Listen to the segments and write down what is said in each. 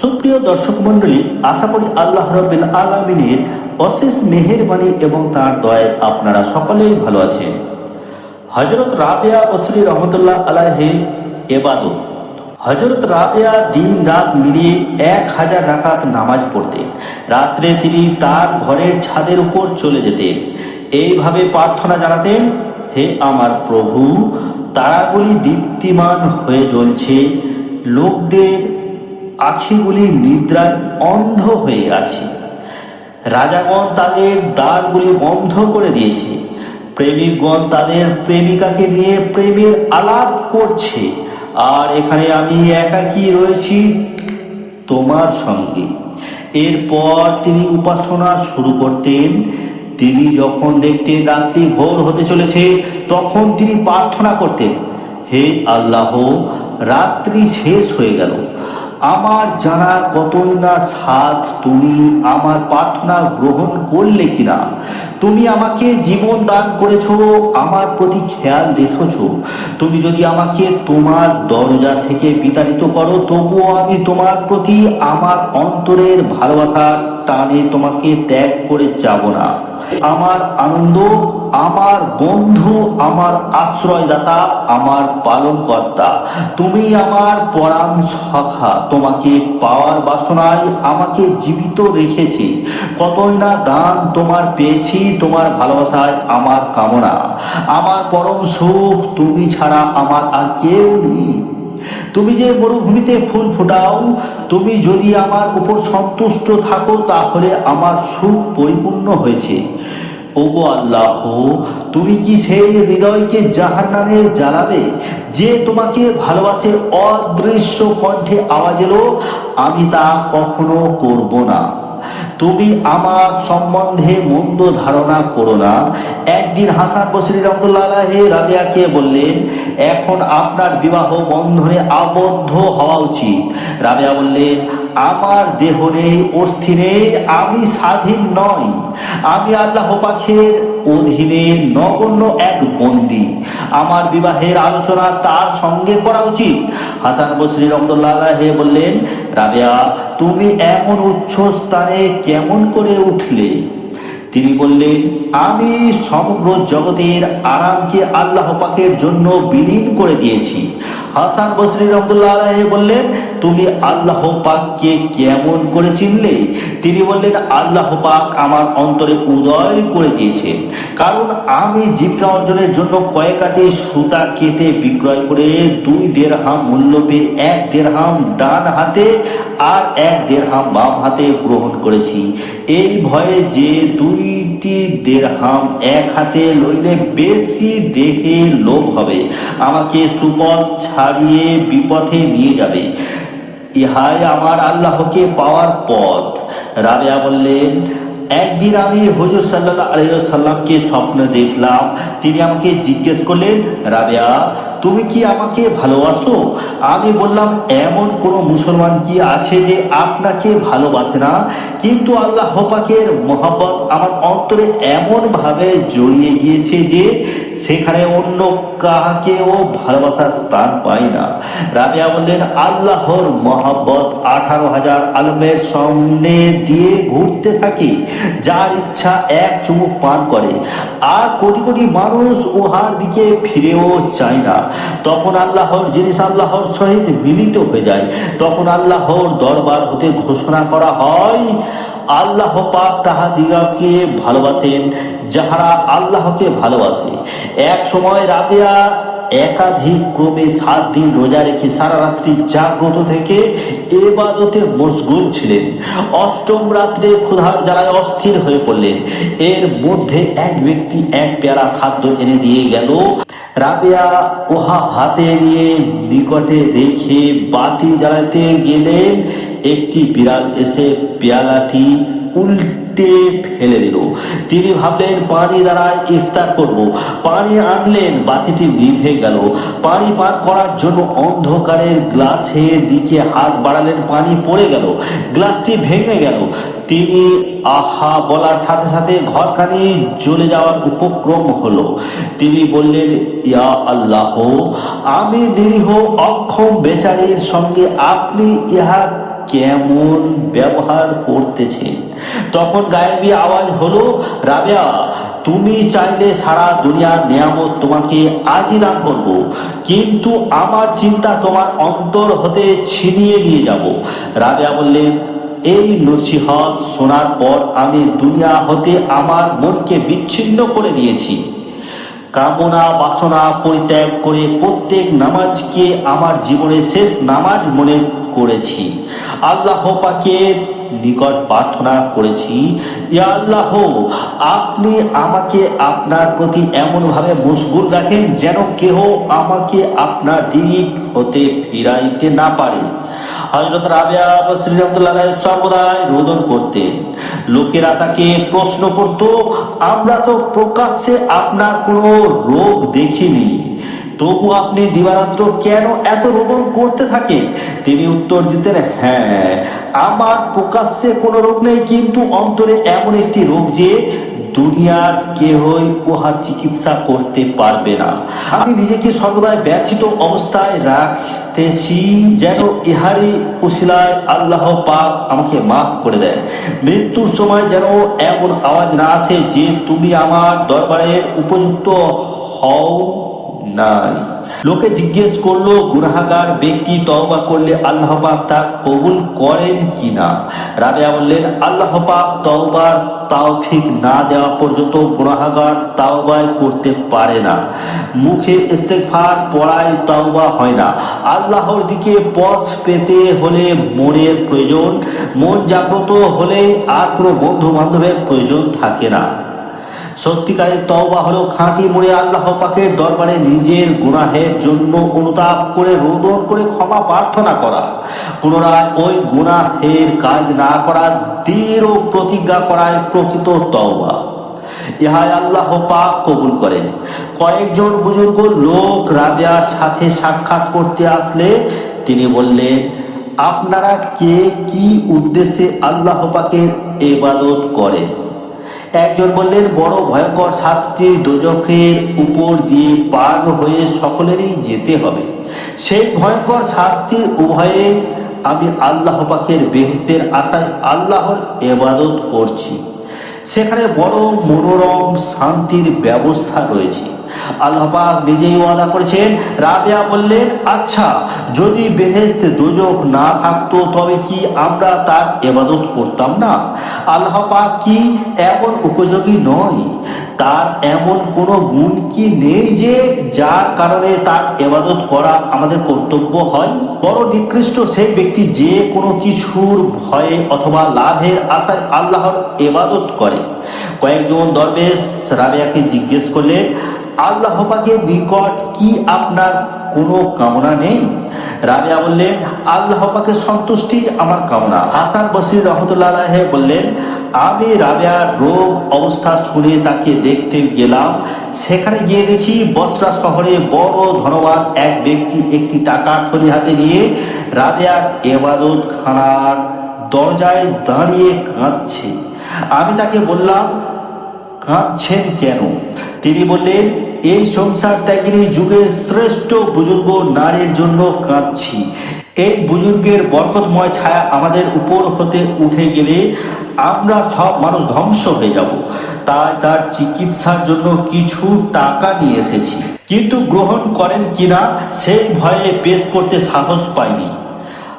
সুপ্রিয় দর্শক মণ্ডলী, আশা করি আল্লাহ রবিল আলমিনের অশেষ মেহেরবানি এবং তার দয়ায় আপনারা সকলেই ভালো আছেন। হজরত রাবেয়া বসরি রহমতুল্লাহ আলাহের এবাদত। হজরত রাবেয়া দিন রাত মিলিয়ে এক হাজার রাকাত নামাজ পড়তেন। রাত্রে তিনি তার ঘরের ছাদের উপর চলে যেতেন। এইভাবে প্রার্থনা জানাতেন, হে আমার প্রভু তারাগুলি দীপ্তিমান হয়ে জ্বলছে। লোকদের আখিগুলি নিদ্রায় অন্ধ হয়ে আছে। রাজাগণ তাদের দ্বারগুলি বন্ধ করে দিয়েছে। প্রেমিকগণ তাদের প্রেমিকাকে নিয়ে প্রেমের আলাপ করছে। আর এখানে আমি একাকী রয়েছি তোমার সঙ্গে। এরপর তিনি উপাসনা শুরু করতেন। তিনি যখন দেখতেন রাত্রি ভোর হতে চলেছে, তখন তিনি প্রার্থনা করতেন, হে আল্লাহ, রাত্রি শেষ হয়ে গেল। আমার জানা কতই না সাথ তুমি আমার প্রার্থনা গ্রহণ করলে কিনা? তুমি আমাকে জীবন দান করেছ, আমার প্রতি খেয়াল রেখেছ। তুমি যদি আমাকে তোমার দরজা থেকে বিতাড়িত করো, তবুও আমি তোমার প্রতি আমার অন্তরের ভালোবাসার টানে তোমাকে ত্যাগ করে যাব না। আমার আনন্দ, আমার বন্ধু, আমার আশ্রয়দাতা, আমার পালনকর্তা। তুমি আমার পরাণ সখা তোমাকে পাওয়ার বাসনায় আমাকে জীবিত রেখেছি। কতই না দান তোমার পেয়েছি, তোমার ভালোবাসায় আমার কামনা। আমার পরম সুখ তুমি ছাড়া আমার আর কেউ নেই। তুমি যে মরুভূমিতে ফুল ফোটাও, তুমি যদি আমার উপর সন্তুষ্ট থাকো, তাহলে আমার সুখ পরিপূর্ণ হয়েছে। ওগো আল্লাহ, তুমি কি সেই হৃদয়কে জাহার নামে জ্বালাবে, যে তোমাকে ভালোবাসে অদৃশ্য কণ্ঠে আওয়াজ এলো? আমি তা কখনো করব না। তুমি আমার সম্বন্ধে মন্দ ধারণা করো না। একদিন হাসান বসরি রহমতুল্লাহ রাবিয়াকে বললেন, এখন আপনার বিবাহ বন্ধনে আবদ্ধ হওয়া উচিত। রাবিয়া বললেন, আমার দেহ নেই, অস্থি নেই, আমি স্বাধীন নই। আমি আল্লাহ পাখের অধীনে নগণ্য এক বন্দি। আমার বিবাহের আলোচনা তার সঙ্গে করা উচিত। হাসান বসরি রহমতুল্লাহ বললেন, রাবেয়া, তুমি এমন উচ্চ স্থানে কেমন করে উঠলে? তিনি বললেন, আমি সমগ্র জগতের আরামকে আল্লাহ পাকের জন্য বিলীন করে দিয়েছি। হাসান বসরি রহমতুল্লাহ আলাহ বললেন, তুমি আল্লাহ পাককে কেমন করে চিনলে? তিনি বললেন, আল্লাহ পাক আমার অন্তরে উদয় করে দিয়েছেন। কারণ আমি জীবিকা অর্জনের জন্য কয়েকাটি সুতা কেটে বিক্রয় করে দুই দেড়হাম মূল্য পেয়ে এক দেড়হাম ডান হাতে আর এক দেড়হাম বাম হাতে গ্রহণ করেছি। এই ভয়ে যে দুইটি দেড়হাম এক হাতে লইলে বেশি দেখে লোভ হবে। আমাকে সুপথ ছাড়িয়ে বিপথে নিয়ে যাবে। ইহাই আমার আল্লাহকে পাওয়ার পথ। রাবেয়া বললেন, একদিন আমি হজুর সাল্লাহ আলহামকে স্বপ্ন দেখলাম। তিনি আমাকে জিজ্ঞেস করলেন, রাবেয়া, তুমি কি আমাকে ভালোবাসো? আমি বললাম, এমন কোনো মুসলমান কি আছে যে আপনাকে ভালোবাসে না? কিন্তু আল্লাহ পাকের মোহাম্মত আমার অন্তরে এমনভাবে জড়িয়ে গিয়েছে যে সেখানে অন্য কাহাকেও ভালোবাসার স্থান পাই না। রাবিয়া বললেন, আল্লাহর মহাব্বত আঠারো হাজার আলমের সামনে দিয়ে ঘুরতে থাকি। যার ইচ্ছা এক চুমুক পান করে। আর কোটি কোটি মানুষ উহার দিকে ফিরেও চায় না। তখন আল্লাহর জিনিস আল্লাহর সহিত মিলিত হয়ে যায়। তখন আল্লাহর দরবার হতে ঘোষণা করা হয় আল্লাহ পাক তাহাদিগাকে ভালোবাসেন, যাহারা আল্লাহকে ভালোবাসে। এক সময় রাবিয়া একাধিক ক্রমে সাত দিন রোজা রেখে সারা রাত্রি জাগ্রত থেকে এবাদতে মশগুল ছিলেন। অষ্টম রাত্রে ক্ষুধার জ্বালায় অস্থির হয়ে পড়লেন। এর মধ্যে এক ব্যক্তি এক পেয়ারা খাদ্য এনে দিয়ে গেল। রাবেয়া উহা হাতে নিয়ে নিকটে রেখে বাতি জ্বালাতে গেলেন। একটি বিড়াল এসে পেয়ালাটি উল্টে ফেলে দিল। তিনি ভাবলেন, পানি দ্বারা ইফতার করব। পানি আনলেন, বাতিটি নিভে গেল। পানি পান করার জন্য অন্ধকারের গ্লাসের দিকে হাত বাড়ালেন, পানি পড়ে গেল, গ্লাসটি ভেঙে গেল। তিনি আহা বলার সাথে সাথে ঘরখানি জ্বলে যাওয়ার উপক্রম হলো। তিনি বললেন, ইয়া আল্লাহ, আমি নিরীহ অক্ষম বেচারির সঙ্গে আপনি ইহা কেমন ব্যবহার করতেছে? তখন গায়েবী আওয়াজ হলো, রাবেয়া, তুমি চাইলে সারা দুনিয়ার নিয়ামত তোমাকে আজই দান করব, কিন্তু আমার চিন্তা তোমার অন্তর হতে ছিনিয়ে নিয়ে যাব। রাবেয়া বললেন, এই নসিহত শোনার পর আমি দুনিয়া হতে আমার মনকে বিচ্ছিন্ন করে দিয়েছি। কামনা বাসনা পরিত্যাগ করে প্রত্যেক নামাজকে আমার জীবনের শেষ নামাজ মনে করেছি। আল্লাহ পাকের নিকট প্রার্থনা করেছি আল্লাহ, আপনি আমাকে আপনার প্রতি এমনভাবে রাখেন যেন কেহ আমাকে আপনার দিক হতে ফিরাইতে না পারে। হজরত রাবিয়া সর্বদাই রোদন করতেন। লোকেরা তাকে প্রশ্ন করত, আমরা তো প্রকাশ্যে আপনার কোনো রোগ দেখিনি। তবু আপনি দিবারাত্র কেন এত রোদন করতে থাকেন? তিনি উত্তর দিতেন হ্যাঁ আমার প্রকাশ্যে কোনো রোগ নেই, কিন্তু অন্তরে এমন একটি রোগ যে দুনিয়ার কেহই উহার চিকিৎসা করতে পারবে না। আমি নিজেকে সর্বদাই ব্যথিত অবস্থায় রাখতেছি, যেন ইহারি উসিলায় আল্লাহ পাক আমাকে মাফ করে দেয় মৃত্যুর সময় যেন এমন আওয়াজ না আসে যে তুমি আমার দরবারের উপযুক্ত হও নাই। লোকে জিজ্ঞেস করল, গুনাহাগার ব্যক্তি তওবা করলে আল্লাহ তা কবুল করেন কিনা? রাবেয়া বললেন, আল্লাহ পাক তওবার তাওফিক না দেওয়া পর্যন্ত গুনাহাগার তাওবায় করতে পারে না। মুখে ইস্তেগফার পড়ায় তাওবা হয় না। আল্লাহর দিকে পথ পেতে হলে মনের প্রয়োজন, মন জাগ্রত হলে আর কোনো বন্ধু বান্ধবের প্রয়োজন থাকে না। সত্যিকারের তওবা হলো খাঁটি মনে আল্লাহ পাকের দরবারে নিজের গুনাহের জন্য অনুতাপ করে, রোদন করে ক্ষমা প্রার্থনা করা। পুনরায় ওই গুনাহের কাজ না করার দৃঢ় প্রতিজ্ঞা করায় প্রকৃত তওবা। ইহাই আল্লাহ পাক কবুল করেন। কয়েকজন বুজুর্গ লোক রাবিয়ার সাথে সাক্ষাৎ করতে আসলে তিনি বললেন, আপনারা কে কি উদ্দেশ্যে আল্লাহ পাকের এবাদত করেন? একজন বললেন, বড় ভয়ঙ্কর সাতটি দোজখের উপর দিয়ে পার হয়ে সকলেরই যেতে হবে। সেই ভয়ঙ্কর শাস্তির উভয়ে আমি আল্লাহ পাকের বেহিস্তের আশায় আল্লাহর এবাদত করছি। সেখানে বড় মনোরম শান্তির ব্যবস্থা রয়েছে। আল্লাহ পাক নিজেই ওয়াদা করেছেন, রাবিয়া বললেন আচ্ছা যদি বেহেস্ত দুজক না থাকতো, তবে কি আমরা তার এবাদত করতাম না? আল্লাহ পাক কি এমন উপযোগী নয়। তার এমন কোনো গুণ কি নেই যে, যার কারণে তার এবাদত করা আমাদের কর্তব্য হয়? বড় নিকৃষ্ট সেই ব্যক্তি যে কোনো কিছুর ভয়ে অথবা লাভের আশায় আল্লাহর এবাদত করে। কয়েকজন দরবেশ রাবিয়াকে জিজ্ঞেস করলেন আল্লাহ পাকের নিকট কি আপনার কোনো কামনা নেই? রাবিয়া বললেন, আল্লাহ পাকের সন্তুষ্টি আমার কামনা। হাসান বসির রহমতুল্লাহ বললেন, আমি রাবিয়ার রোগ অবস্থা শুনে তাকে দেখতে গেলাম। সেখানে গিয়ে দেখি বসরা শহরে বড় ধনবান এক ব্যক্তি একটি টাকা থলি হাতে নিয়ে রাবিয়ার এবাদত খানার দরজায় দাঁড়িয়ে কাঁদছে। আমি তাকে বললাম, কাঁদছেন কেন? তিনি বললেন এই সংসার ত্যাগিনী যুগের শ্রেষ্ঠ বুজুর্গ নারীর জন্য কাঁদছি। এই বুজুর্গের বরকতময় ছায়া আমাদের উপর হতে উঠে গেলে আমরা সব মানুষ ধ্বংস হয়ে যাব। তাই তার চিকিৎসার জন্য কিছু টাকা নিয়ে এসেছি। কিন্তু গ্রহণ করেন কিনা, সেই ভয়ে পেশ করতে সাহস পাইনি।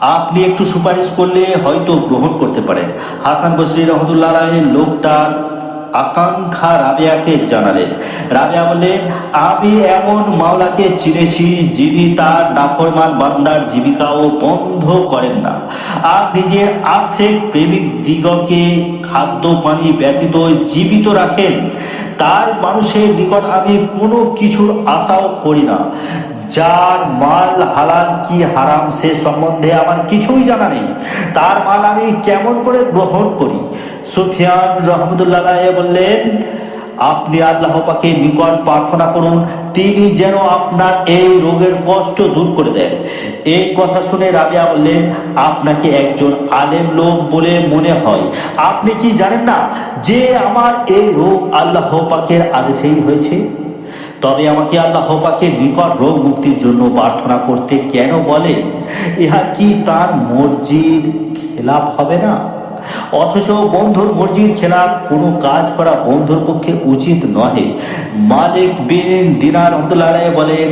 আপনি একটু সুপারিশ করলে হয়তো গ্রহণ করতে পারেন। হাসান বসরি রহমতুল্লাহ লোকটার আকাঙ্ক্ষা রাবিয়াকে জানালেন। রাবিয়া বললেন, আমি এমন মাওলাকে চিনেছি যিনি তার নাফরমান বান্দার জীবিকাও বন্ধ করেন না। আর নিজের আছে প্রেমিক দিগকে খাদ্য পানি ব্যতীত জীবিত রাখেন। তার মানুষের নিকট আমি কোনো কিছুর আশাও করি না। যার মাল হালাল কি হারাম সে সম্বন্ধে আমার কিছুই জানা নেই। তার মাল আমি কেমন করে গ্রহণ করি? সুফিয়ান রহমতুল্লাহ বললেন, আপনি আল্লাহ পাকে নিকট প্রার্থনা করুন, তিনি যেন আপনার এই রোগের কষ্ট দূর করে দেন। এই কথা শুনে রাবিয়া বললেন, আপনাকে একজন আলেম লোক বলে মনে হয়। আপনি কি জানেন না যে আমার এই রোগ আল্লাহ পাকের আদেশেই হয়েছে? তবে আমাকে আল্লাহ পাকের নিকট রোগ মুক্তির জন্য প্রার্থনা করতে কেন বলে? ইহা কি তার মর্জির খেলাপ হবে না? অথচ বন্ধুর মর্জির খেলাপ কোনো কাজ করা বন্ধুর পক্ষে উচিত নহে। মালিক বিন দিনার রহমতুল্লাহ বলেন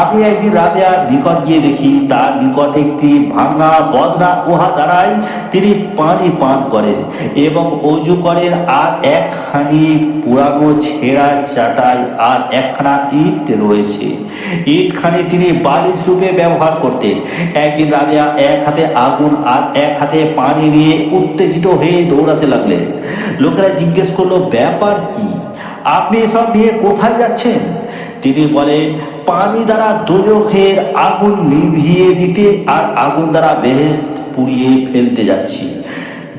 আমি একদিন রাবিয়ার নিকট গিয়ে দেখি, তার নিকট একটি ভাঙা বদনা উহা দ্বারাই তিনি পানি পান করেন এবং অজু করেন আর একখানি পুরানো ছেঁড়া চাটাই আর একখানা ইট রয়েছে। ইটখানি তিনি বালিশ রূপে ব্যবহার করতেন। একদিন রাবিয়া এক হাতে আগুন আর এক হাতে পানি নিয়ে উত্তেজিত হয়ে দৌড়াতে লাগলেন লোকেরা জিজ্ঞেস করল, ব্যাপার কি? আপনি এসব নিয়ে কোথায় যাচ্ছেন? তিনি বলেন, পানি দ্বারা দোজখের আগুন নিভিয়ে দিতে আর আগুন দ্বারা বেহেস্ত পুড়িয়ে ফেলতে যাচ্ছি।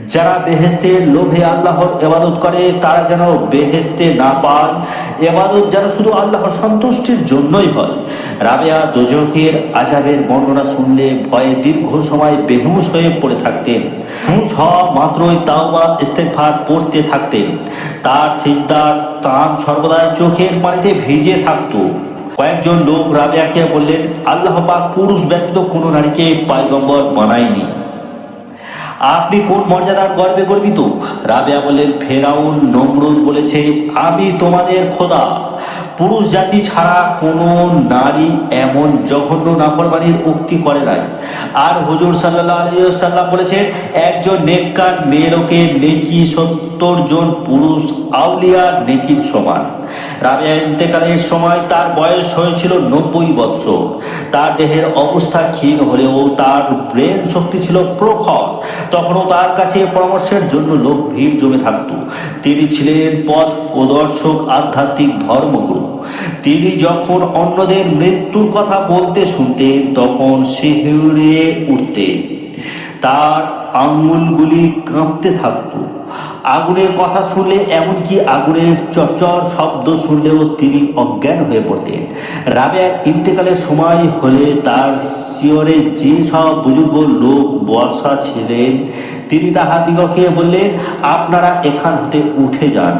যারা বেহেস্তের লোভে আল্লাহর এবাদত করে, তারা যেন বেহেস্তে না পায়। এবাদত যেন শুধু আল্লাহর সন্তুষ্টির জন্যই হয়। রাবেয়া দোজকের আজাবের বর্ণনা শুনলে ভয়ে দীর্ঘ সময় বেহুশ হয়ে পড়ে থাকতেন। সব মাত্রই তাওবা ইস্তেফার পড়তে থাকতেন। তার চিন্তার স্থান সর্বদা চোখের পানিতে ভিজে থাকতো। কয়েকজন লোক রাবেয়াকে বললেন, আল্লাহ পাক পুরুষ ব্যতীত কোনো নারীকে পায়গম্বর বানায়নি। আপনি কোন মর্যাদার গর্বে গর্বিত? রাবেয়া বলেন ফেরাউন নমরুদ বলেছে, আমি তোমাদের খোদা। পুরুষ জাতি ছাড়া কোনো নারী এমন জঘন্য নাফরমানির উক্তি করে নাই। আর হুজুর সাল্লাহ আলী সাল্লাম বলেছেন, একজন নেককার মেয়েরকে নেকি সত্তর জন পুরুষ আউলিয়ার নেকির সমান। রাবিয়া ইন্তেকালের সময় তার বয়স হয়েছিল নব্বই বৎসর তার দেহের অবস্থা ক্ষীণ হলেও তার ব্রেন শক্তি ছিল প্রখর। তখনও তার কাছে পরামর্শের জন্য লোক ভিড় জমে থাকত। তিনি ছিলেন পথ প্রদর্শক আধ্যাত্মিক ধর্মগুরু। তিনি যখন অন্যদের মৃত্যুর কথা বলতে শুনতেন, তখন শিহরে উঠতেন। তার আঙুলগুলি কাঁপতে থাকতো। আগুনের কথা শুনলে এমনকি আগুনের চরচর শব্দ শুনলেও তিনি অজ্ঞান হয়ে পড়তেন। রাবেয়ার ইন্তেকালের সময় হলে তার শিওরে যে সব বুজুর্গ লোক বর্ষা ছিলেন, তিনি তাহাদিগকে বললেন, আপনারা এখান হতে উঠে যান।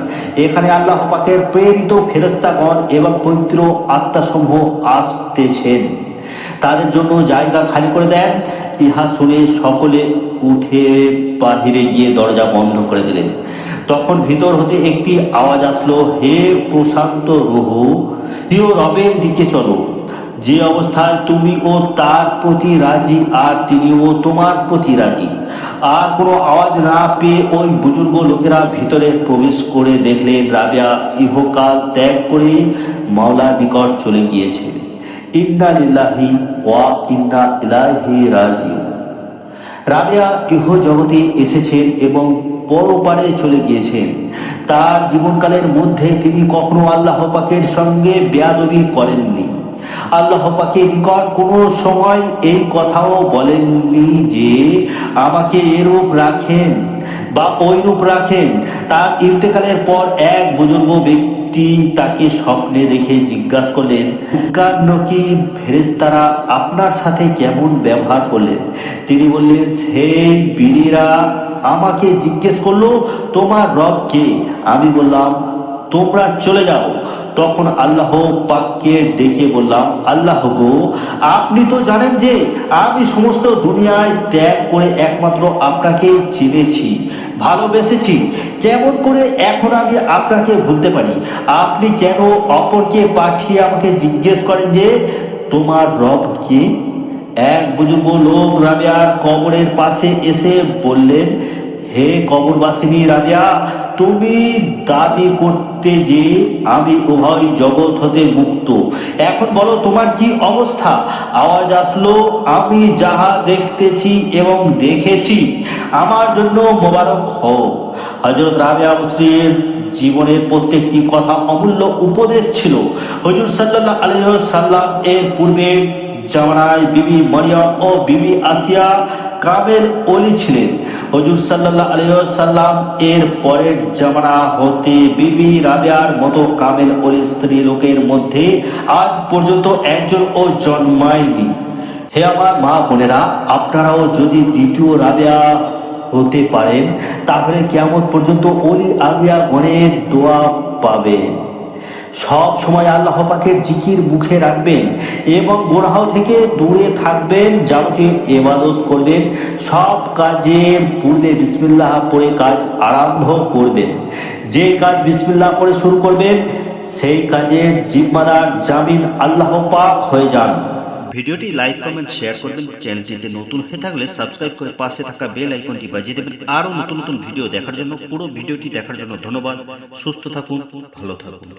এখানে আল্লাহ পাকের প্রেরিত ফেরস্তাগণ এবং পবিত্র আত্মাসমূহ আসতেছেন। তাদের জন্য জায়গা খালি করে দেন। ইহা শুনে সকলে উঠে বাহিরে গিয়ে দরজা বন্ধ করে দিলেন। তখন ভিতর হতে একটি আওয়াজ আসলো, হে প্রশান্ত রুহ প্রিয় রবের দিকে চলো। যে অবস্থায় তুমি ও তার প্রতি রাজি আর তিনি ও তোমার প্রতি রাজি। আর কোনো আওয়াজ না পেয়ে ওই বুজুর্গ লোকেরা ভিতরে প্রবেশ করে দেখলে রাবিয়া ইহকাল ত্যাগ করে মাওলার নিকট চলে গিয়েছে। ইন্না লিল্লাহি ওয়া ইন্না ইলাইহি রাজিউন। রাবিয়া ইহ জগতে এসেছেন এবং পরপারে চলে গিয়েছেন। তার জীবনকালের মধ্যে তিনি কখনো আল্লাহ পাকের সঙ্গে বেয়াদবি করেননি। আল্লাহ পাকের নিকট কোনো সময় এই কথাও বলেননি যে, আমাকে এরূপ রাখেন বা ওই রূপ রাখেন। তার ইন্তেকালের পর এক বুজুর্গ ব্যক্তি তাকে স্বপ্নে দেখে জিজ্ঞাসা করলেন কারণ কি ফেরেস্তারা আপনার সাথে কেমন ব্যবহার করলেন তিনি বললেন সেই বীরেরা, আমাকে জিজ্ঞেস করল, তোমার রব কে? আমি বললাম, তোমরা চলে যাও। তখন আল্লাহ পাককে ডেকে বললাম, আল্লাহ গো, আপনি তো জানেন যে আমি সমস্ত দুনিয়ায় ত্যাগ করে একমাত্র আপনাকে চিনেছি। ভালোবেসেছি। কেমন করে এখন আমি আপনাকে ভুলতে পারি? আপনি কেন অপরকে পাঠিয়ে আমাকে জিজ্ঞেস করেন যে, তোমার রব কে? এক বুজুর্গ লোক রাবিয়ার কবরের পাশে এসে বললেন হে কবরবাসিনী রাজা, তুমি দাবি করতে যে আমি উভয় জগৎ হতে মুক্ত। এখন বলো তোমার কি অবস্থা? আওয়াজ আসলো, আমি যাহা দেখতেছি এবং দেখেছি, আমার জন্য মোবারক হও। হজরত রাবিয়া মুসলিম জীবনের প্রত্যেকটি কথা অমূল্য উপদেশ ছিল। হজুর সাল্লাহ আলহ সাল্লাম এর পূর্বে জামানায় বিবি মরিয়া ও বিবি আসিয়া কামের অলি ছিলেন। হজুর সাল্লাহ আলিয়াল্লাম এর পরের জামানা হতে বিবি রাবিয়ার মতো কামেল ওর স্ত্রী লোকের মধ্যে আজ পর্যন্ত একজন ও জন্মায়নি। হে আমার মা বোনেরা, আপনারাও যদি দ্বিতীয় রাবিয়া হতে পারেন, তাহলে কেমন পর্যন্ত অলি আগিয়া গণের দোয়া পাবেন। সব সময় আল্লাহ পাকের জিকির মুখে রাখবেন এবং গুনাহ থেকে দূরে থাকবেন যাবতীয় এবাদত করবেন, সব কাজে পূর্বে বিসমিল্লাহ পড়ে কাজ আরম্ভ করবেন। যে কাজ বিসমিল্লাহ করে শুরু করবেন, সেই কাজের জিম্মাদার জামিন আল্লাহ পাক হয়ে যান। ভিডিওটি লাইক, কমেন্ট, শেয়ার করবেন। চ্যানেলটিতে নতুন হয়ে থাকলে সাবস্ক্রাইব করে পাশে থাকা বেল আইকনটি বাজিয়ে দেবেন। আরও নতুন নতুন ভিডিও দেখার জন্য পুরো ভিডিওটি দেখার জন্য ধন্যবাদ। সুস্থ থাকুন, ভালো থাকুন।